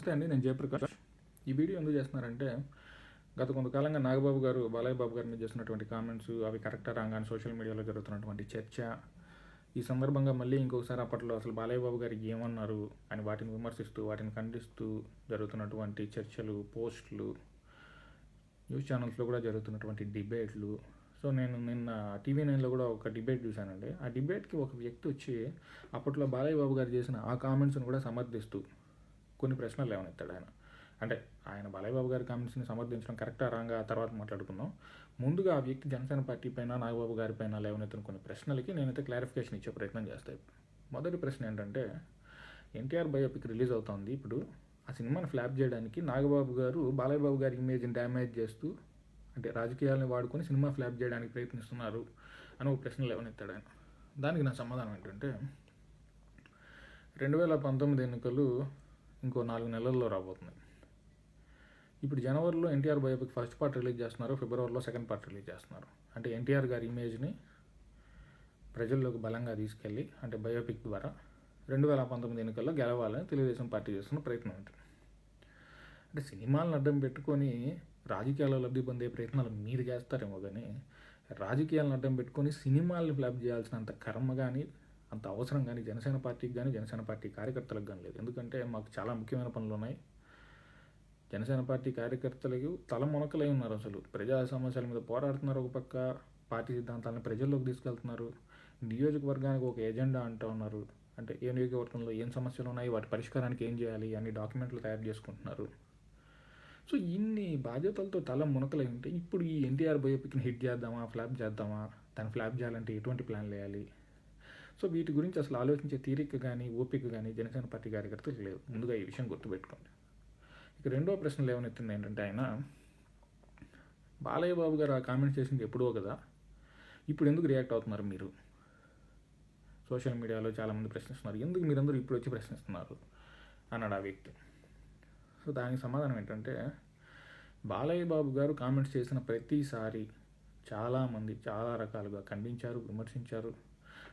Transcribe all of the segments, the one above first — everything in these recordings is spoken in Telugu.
నమస్తే అండి నేను జయప్రకాష్. ఈ వీడియో ఎందుకు చేస్తున్నారంటే గత కొంతకాలంగా నాగబాబు గారు బాలయ్య బాబు గారి మీద చేస్తున్నటువంటి కామెంట్స్ అవి కరెక్టా రాగానే అని సోషల్ మీడియాలో జరుగుతున్నటువంటి చర్చ. ఈ సందర్భంగా మళ్ళీ ఇంకొకసారి అప్పట్లో అసలు బాలయ్య బాబు గారు ఏమన్నారు అని వాటిని విమర్శిస్తూ వాటిని ఖండిస్తూ జరుగుతున్నటువంటి చర్చలు పోస్టులు న్యూస్ ఛానల్స్లో కూడా జరుగుతున్నటువంటి డిబేట్లు. సో నేను నిన్న టీవీ నైన్లో కూడా ఒక డిబేట్ చూశానండి. ఆ డిబేట్కి ఒక వ్యక్తి వచ్చి అప్పట్లో బాలయ్య బాబు గారు చేసిన ఆ కామెంట్స్ని కూడా సమర్థిస్తూ కొన్ని ప్రశ్నలు లేవనెత్తాడు ఆయన. అంటే ఆయన బాలయ్యబాబు గారి కామెంట్స్ని సమర్థించడం కరెక్టా రాంగా? ఆ తర్వాత మాట్లాడుకుందాం. ముందుగా ఆ వ్యక్తి జనసేన పార్టీ పైన నాగబాబు గారి పైన లేవనెత్తిన కొన్ని ప్రశ్నలకి నేనైతే క్లారిఫికేషన్ ఇచ్చే ప్రయత్నం చేస్తాను మొదటి ప్రశ్న ఏంటంటే ఎన్టీఆర్ బయోపిక్ రిలీజ్ అవుతోంది. ఇప్పుడు ఆ సినిమాని ఫ్లాప్ చేయడానికి నాగబాబు గారు బాలయ్యబాబు గారి ఇమేజ్ని డ్యామేజ్ చేస్తూ అంటే రాజకీయాలను వాడుకొని సినిమా ఫ్లాప్ చేయడానికి ప్రయత్నిస్తున్నారు అని ఒక ప్రశ్న లేవనెత్తాడు ఆయన. దానికి నా సమాధానం ఏంటంటే రెండు వేల పంతొమ్మిది ఎన్నికలు ఇంకో నాలుగు నెలల్లో రాబోతుంది ఇప్పుడు జనవరిలో NTR biopic first part release చేస్తున్నారు ఫిబ్రవరిలో సెకండ్ పార్ట్ రిలీజ్ చేస్తున్నారు. అంటే ఎన్టీఆర్ గారి ఇమేజ్ని ప్రజల్లోకి బలంగా తీసుకెళ్ళి అంటే బయోపిక్ ద్వారా రెండు వేల పంతొమ్మిది ఎన్నికల్లో గెలవాలని తెలుగుదేశం పార్టీ చేస్తున్న ప్రయత్నం ఉంటుంది అంటే సినిమాలను అడ్డం పెట్టుకొని రాజకీయాల్లో లబ్ధి పొందే ప్రయత్నాలు మీరు చేస్తారేమో కానీ రాజకీయాలను అడ్డం పెట్టుకొని సినిమాలను ఫ్లాప్ చేయాల్సినంత కర్మ కానీ అంత అవసరం కానీ జనసేన పార్టీకి కానీ జనసేన పార్టీ కార్యకర్తలకు కానీ లేదు. ఎందుకంటే మాకు చాలా ముఖ్యమైన పనులు ఉన్నాయి. జనసేన పార్టీ కార్యకర్తలకు తల మునకలై ఉన్నారు అసలు. ప్రజా సమస్యల మీద పోరాడుతున్నారు ఒక పక్క పార్టీ సిద్ధాంతాలను ప్రజల్లోకి తీసుకెళ్తున్నారు. నియోజకవర్గానికి ఒక ఎజెండా అంటూ ఉన్నారు. అంటే ఏ నియోజకవర్గంలో ఏం సమస్యలు ఉన్నాయి వాటి పరిష్కారానికి ఏం చేయాలి అని డాక్యుమెంట్లు తయారు చేసుకుంటున్నారు. సో ఇన్ని బాధ్యతలతో తల మునకలై ఉంటే ఇప్పుడు ఈ ఎన్టీఆర్ బయోపిక్ని హిట్ చేద్దామా ఫ్లాప్ చేద్దామా? దాన్ని ఫ్లాప్ చేయాలంటే ఎటువంటి ప్లాన్ వేయాలి? సో వీటి గురించి అసలు ఆలోచించే తీరిక కానీ ఓపిక కానీ జనసేన పార్టీ కార్యకర్తలు లేదు. ముందుగా ఈ విషయం గుర్తుపెట్టుకోండి ఇక రెండో ప్రశ్నలు ఏమనెత్తుంది ఏంటంటే ఆయన బాలయ్య బాబు గారు ఆ కామెంట్ చేసింది ఎప్పుడో కదా ఇప్పుడు ఎందుకు రియాక్ట్ అవుతున్నారు మీరు? సోషల్ మీడియాలో చాలామంది ప్రశ్నిస్తున్నారు. ఎందుకు మీరందరూ ఇప్పుడు వచ్చి ప్రశ్నిస్తున్నారు? అన్నాడు ఆ వ్యక్తి. సో దానికి సమాధానం ఏంటంటే బాలయ్య బాబు గారు కామెంట్స్ చేసిన ప్రతిసారి చాలామంది చాలా రకాలుగా ఖండించారు విమర్శించారు.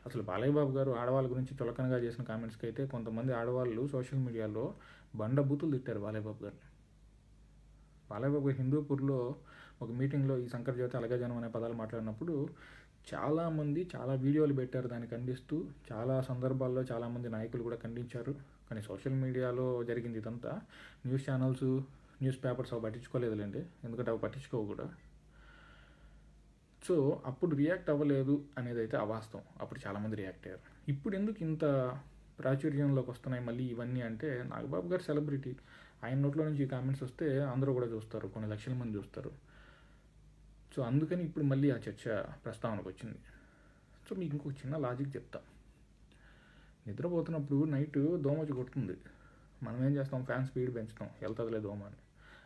అసలు బాలయ్య బాబు గారు ఆడవాళ్ళ గురించి చులకనగా చేసిన కామెంట్స్కి అయితే కొంతమంది ఆడవాళ్ళు సోషల్ మీడియాలో బండ బూతులు తిట్టారు బాలయ్య బాబు గారు బాలయ్య బాబు గారు హిందూపూర్లో ఒక మీటింగ్లో ఈ శంకర్ జ్యోతి అలాగే జనం అనే పదాలు మాట్లాడినప్పుడు చాలామంది చాలా వీడియోలు పెట్టారు దాన్ని ఖండిస్తూ చాలా సందర్భాల్లో చాలామంది నాయకులు కూడా ఖండించారు. కానీ సోషల్ మీడియాలో జరిగింది ఇదంతా. న్యూస్ ఛానల్స్ న్యూస్ పేపర్స్ అవి పట్టించుకోలేదులేండి. ఎందుకంటే అవి పట్టించుకోవు కూడా. సో అప్పుడు రియాక్ట్ అవ్వలేదు అనేది అయితే అవాస్తవం. అప్పుడు చాలామంది రియాక్ట్ అయ్యారు. ఇప్పుడు ఎందుకు ఇంత ప్రాచుర్యంలోకి వస్తున్నాయి మళ్ళీ ఇవన్నీ అంటే నాగబాబు గారు సెలబ్రిటీ ఆయన నోట్లో నుంచి ఈ కామెంట్స్ వస్తే అందరూ కూడా చూస్తారు కొన్ని లక్షల మంది చూస్తారు. సో అందుకని ఇప్పుడు మళ్ళీ ఆ చర్చ ప్రస్తావనకు వచ్చింది. సో మీకు ఇంకొక చిన్న లాజిక్ చెప్తా. నిద్రపోతున్నప్పుడు నైట్ దోమ వచ్చి కొడుతుంది. మనం ఏం చేస్తాం? ఫ్యాన్ స్పీడ్ పెంచుతాం. వెళ్తుందిలే దోమ అని.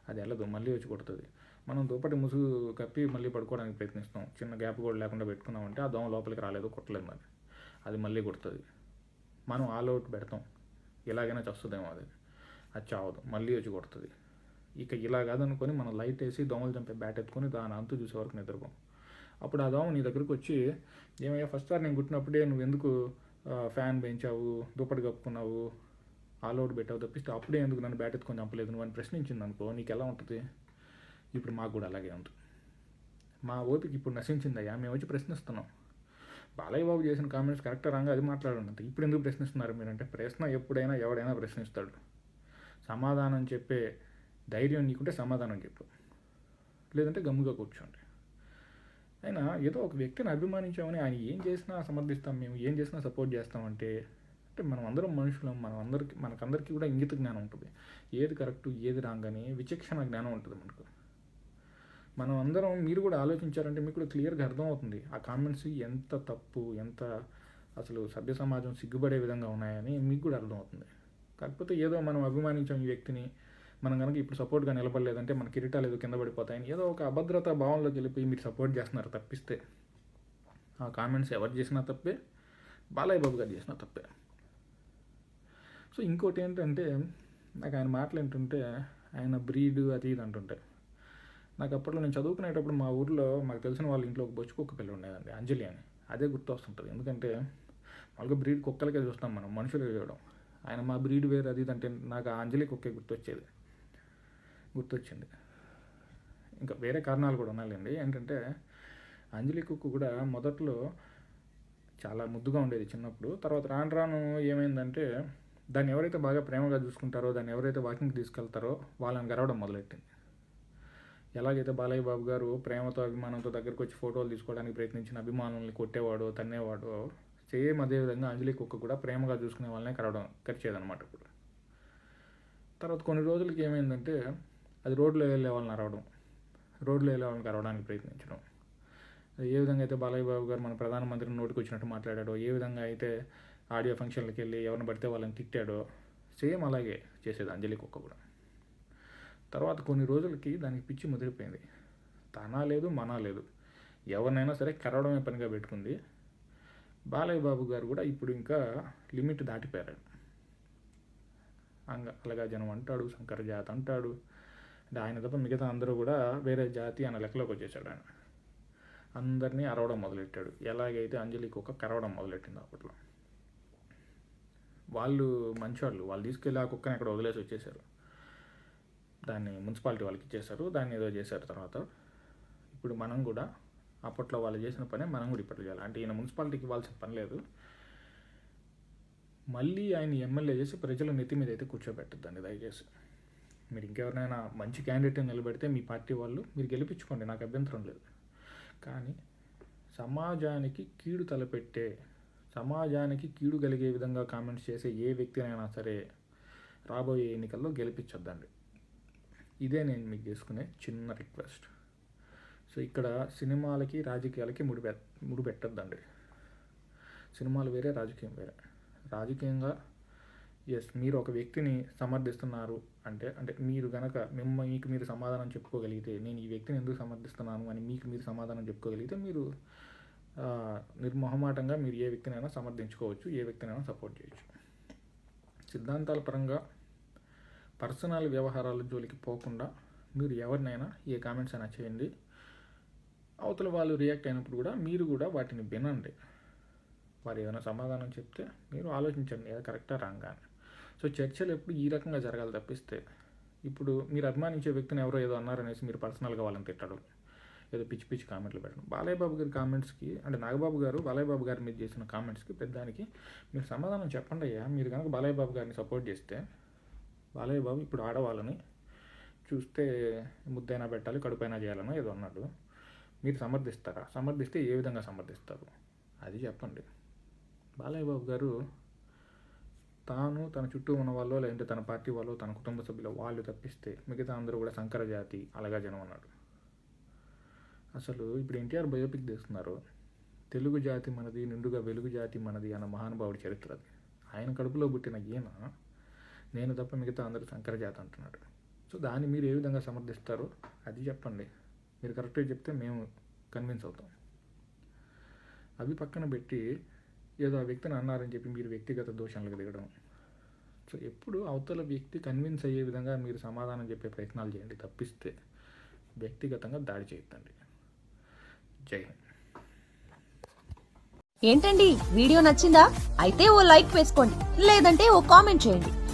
అది వెళ్ళదు మళ్ళీ వచ్చి కొడుతుంది. మనం దుప్పటి ముసుగు కప్పి మళ్ళీ పడుకోవడానికి ప్రయత్నిస్తాం. చిన్న గ్యాప్ కూడా లేకుండా పెట్టుకున్నామంటే ఆ దోమ లోపలికి రాలేదు కొట్టలేదు మరి. అది మళ్ళీ కొడుతుంది. మనం ఆల్ అవుట్ పెడతాం. ఎలాగైనా చస్తుందేమో అది. అది చావదు. మళ్ళీ వచ్చి కొడుతుంది. ఇక ఇలా కాదనుకొని మనం లైట్ వేసి దోమలు చంపే బ్యాట్ ఎత్తుకొని దాని అంతు చూసే వరకు నిద్రపోం. అప్పుడు ఆ దోమ నీ దగ్గరికి వచ్చి ఏమయ్యా ఫస్ట్ సార్ నేను కుట్టినప్పుడే నువ్వు ఎందుకు ఫ్యాన్ పెంచావు దుప్పటి కప్పుకున్నావు ఆల్ అవుట్ పెట్టావు తప్పిస్తే అప్పుడే ఎందుకు నన్ను బ్యాట్ ఎత్తుకొని చంపలేదు? నువ్వు అని ప్రశ్నించింది అనుకో నీకు ఎలా ఉంటుంది? ఇప్పుడు మాకు కూడా అలాగే ఉంది. మా ఓపిక ఇప్పుడు నశించిందయ్యా మేము వచ్చి ప్రశ్నిస్తున్నాం. బాలయ్య బాబు చేసిన కామెంట్స్ కరెక్ట్ రాగా అది మాట్లాడండి. ఇప్పుడు ఎందుకు ప్రశ్నిస్తున్నారు మీరంటే ప్రశ్న ఎప్పుడైనా ఎవడైనా ప్రశ్నిస్తాడు. సమాధానం చెప్పే ధైర్యం నీకుంటే సమాధానం చెప్పు. లేదంటే గమ్ముగా కూర్చోండి. అయినా ఏదో ఒక వ్యక్తిని అభిమానించామని ఆయన ఏం చేసినా సమర్థిస్తాం మేము ఏం చేసినా సపోర్ట్ చేస్తామంటే అంటే మనం అందరం మనుషులం మనం అందరికి మనకందరికీ కూడా ఇంగిత జ్ఞానం ఉంటుంది. ఏది కరెక్ట్ ఏది రాంగ్ అని విచక్షణ జ్ఞానం ఉంటుంది మనకు. మనం అందరం మీరు కూడా ఆలోచించారంటే మీకు కూడా క్లియర్గా అర్థమవుతుంది. ఆ కామెంట్స్ ఎంత తప్పు ఎంత అసలు సభ్య సమాజం సిగ్గుపడే విధంగా ఉన్నాయని మీకు కూడా అర్థమవుతుంది. కాకపోతే ఏదో మనం అభిమానించాం ఈ వ్యక్తిని మనం కనుక ఇప్పుడు సపోర్ట్గా నిలబడలేదంటే మన కిరీటాలు ఏదో కింద పడిపోతాయని ఏదో ఒక అభద్రత భావంలోకి వెళ్ళిపోయి మీరు సపోర్ట్ చేస్తున్నారు తప్పిస్తే ఆ కామెంట్స్ ఎవరు చేసినా తప్పే బాలయ్య బాబు గారు చేసినా తప్పే. సో ఇంకోటి ఏంటంటే నాకు ఆయన మాటలు ఏంటంటే ఆయన బ్రీడ్ అది ఇది అంటుంటే నాకు అప్పట్లో నేను చదువుకునేటప్పుడు మా ఊర్లో మాకు తెలిసిన వాళ్ళ ఇంట్లో ఒక బొచ్చు కుక్క పిల్ల ఉండేదండి అంజలి అని. అదే గుర్తు వస్తుంటుంది ఎందుకంటే మామూలుగా బ్రీడ్ కుక్కలకే చూస్తాం మనం మనుషులు చూడడం. ఆయన మా బ్రీడ్ వేరు అది ఇది అంటే నాకు ఆ అంజలి కుక్కే గుర్తొచ్చేది. గుర్తొచ్చింది. ఇంకా వేరే కారణాలు కూడా ఉన్నాయండి ఏంటంటే అంజలి కుక్క కూడా మొదట్లో చాలా ముద్దుగా ఉండేది చిన్నప్పుడు. తర్వాత రాను రాను ఏమైందంటే దాన్ని ఎవరైతే బాగా ప్రేమగా చూసుకుంటారో దాన్ని ఎవరైతే వాకింగ్కి తీసుకెళ్తారో వాళ్ళని గరవడం మొదలెట్టింది. ఎలాగైతే బాలయ్య బాబు గారు ప్రేమతో అభిమానంతో దగ్గరకు వచ్చి ఫోటోలు తీసుకోవడానికి ప్రయత్నించిన అభిమానుల్ని కొట్టేవాడు తన్నేవాడు సేమ్ అదేవిధంగా అంజలి కుక్క కూడా ప్రేమగా చూసుకునే వాళ్ళనే కరవడం కరిచేదనమాట ఇప్పుడు. తర్వాత కొన్ని రోజులకి ఏమైందంటే అది రోడ్లో వెళ్ళే వాళ్ళని అరవడం రోడ్లో వెళ్ళే వాళ్ళని కరవడానికి ప్రయత్నించడం. అది ఏ విధంగా అయితే బాలయ్య బాబు గారు మన ప్రధానమంత్రిని నోటికి వచ్చినట్టు మాట్లాడాడో ఏ విధంగా అయితే ఆడియో ఫంక్షన్లకు వెళ్ళి ఎవరిని పడితే వాళ్ళని తిట్టాడో సేమ్ అలాగే చేసేది అంజలి కుక్క కూడా. తర్వాత కొన్ని రోజులకి దానికి పిచ్చి ముదిరిపోయింది. తన లేదు మన లేదు. ఎవరినైనా సరే కరవడమే పనిగా పెట్టుకుంది. బాలయ్య బాబు గారు కూడా ఇప్పుడు ఇంకా లిమిట్ దాటిపోయారు. అంగ అలాగా జనం అంటాడు శంకర జాతి అంటాడు. అంటే ఆయన తప్ప మిగతా అందరూ కూడా వేరే జాతి అన్న లెక్కలోకి వచ్చేసాడు ఆయన. అందరినీ అరవడం మొదలెట్టాడు. ఎలాగైతే అంజలి కుక్క కరవడం మొదలెట్టింది అప్పట్లో. వాళ్ళు మంచివాళ్ళు వాళ్ళు తీసుకెళ్ళి ఆ కుక్కని అక్కడ వదిలేసి వచ్చేసారు. దాన్ని మున్సిపాలిటీ వాళ్ళకి ఇచ్చేశారు దాన్ని ఏదో చేశారు తర్వాత. ఇప్పుడు మనం కూడా అప్పట్లో వాళ్ళు చేసిన పనే మనం కూడా ఇప్పట్లో చేయాలి. అంటే ఈయన మున్సిపాలిటీకి ఇవ్వాల్సిన పని లేదు. మళ్ళీ ఆయన ఎమ్మెల్యే చేసి ప్రజల నెత్తి మీద అయితే కూర్చోబెట్టద్దండి దయచేసి. మీరు ఇంకెవరినైనా మంచి క్యాండిడేట్ నిలబెడితే మీ పార్టీ వాళ్ళు మీరు గెలిపించుకోండి నాకు అభ్యంతరం లేదు. కానీ సమాజానికి కీడు తలపెట్టే సమాజానికి కీడు కలిగే విధంగా కామెంట్స్ చేసే ఏ వ్యక్తినైనా సరే రాబోయే ఎన్నికల్లో గెలిపించొద్దండి. ఇదే నేను మీకు చేసుకునే చిన్న రిక్వెస్ట్. సో ఇక్కడ సినిమాలకి రాజకీయాలకి ముడిపె పె సినిమాలు వేరే రాజకీయం వేరే. రాజకీయంగా ఎస్ మీరు ఒక వ్యక్తిని సమర్థిస్తున్నారు అంటే అంటే మీరు గనక మిమ్మ మీకు మీరు సమాధానం చెప్పుకోగలిగితే నేను ఈ వ్యక్తిని ఎందుకు సమర్థిస్తున్నాను అని మీకు మీరు సమాధానం చెప్పుకోగలిగితే మీరు నిర్మోహమాటంగా మీరు ఏ వ్యక్తినైనా సమర్థించుకోవచ్చు ఏ వ్యక్తినైనా సపోర్ట్ చేయొచ్చు. సిద్ధాంతాల పరంగా పర్సనల్ వ్యవహారాల జోలికి పోకుండా మీరు ఎవరినైనా ఏ కామెంట్స్ అయినా చేయండి. అవతల వాళ్ళు రియాక్ట్ అయినప్పుడు కూడా మీరు కూడా వాటిని వినండి. వారు ఏదైనా సమాధానం చెప్తే మీరు ఆలోచించండి ఏదో కరెక్టా రాంగా అని. సో చర్చలు ఎప్పుడు ఈ రకంగా జరగాలి తప్పిస్తే ఇప్పుడు మీరు అభిమానించే వ్యక్తిని ఎవరో ఏదో అన్నారనేసి మీరు పర్సనల్గా వాళ్ళని తిట్టడం ఏదో పిచ్చి పిచ్చి కామెంట్లు పెట్టడం. బాలయ్యబాబు గారి కామెంట్స్కి అంటే నాగబాబు గారు బాలయ్యబాబు గారి మీద చేసిన కామెంట్స్కి పెద్దానికి మీరు సమాధానం చెప్పండి అయ్యా. మీరు కనుక బాలయ్యబాబు గారిని సపోర్ట్ చేస్తే బాలయ్య బాబు ఇప్పుడు ఆడవాళ్ళని చూస్తే ముద్దైనా పెట్టాలి కడుపైనా చేయాలనో ఏదో అన్నాడు. మీరు సమర్థిస్తారా? సమర్థిస్తే ఏ విధంగా సమర్థిస్తారు? అది చెప్పండి. బాలయ్య బాబు గారు తాను తన చుట్టూ ఉన్న వాళ్ళు లేదంటే తన పార్టీ వాళ్ళు తన కుటుంబ సభ్యులు వాళ్ళు తప్పిస్తే మిగతా అందరూ కూడా సంకర జాతి అలాగా జనం అన్నాడు. అసలు ఇప్పుడు ఎన్టీఆర్ బయోపిక్ తీస్తున్నారు. తెలుగు జాతి మనది నిండుగా వెలుగు జాతి మనది అన్న మహానుభావుడి చరిత్ర అది. ఆయన కడుపులో పుట్టిన ఈయన నేను తప్ప మిగతా అందరూ శంకరజాత అంటున్నాడు. సో దాన్ని మీరు ఏ విధంగా సమర్థిస్తారో అది చెప్పండి. మీరు కరెక్ట్గా చెప్తే మేము కన్విన్స్ అవుతాం. అవి పక్కన పెట్టి ఏదో ఆ వ్యక్తిని అన్నారని చెప్పి మీరు వ్యక్తిగత దోషాలకు దిగడం. సో ఎప్పుడు అవతల వ్యక్తి కన్విన్స్ అయ్యే విధంగా మీరు సమాధానం చెప్పే ప్రయత్నాలు చేయండి. తప్పిస్తే వ్యక్తిగతంగా దాడి చేయొద్దండి. జై ఏంటండి? వీడియో నచ్చిందా? అయితే ఓ లైక్ వేసుకోండి. లేదంటే ఓ కామెంట్ చేయండి.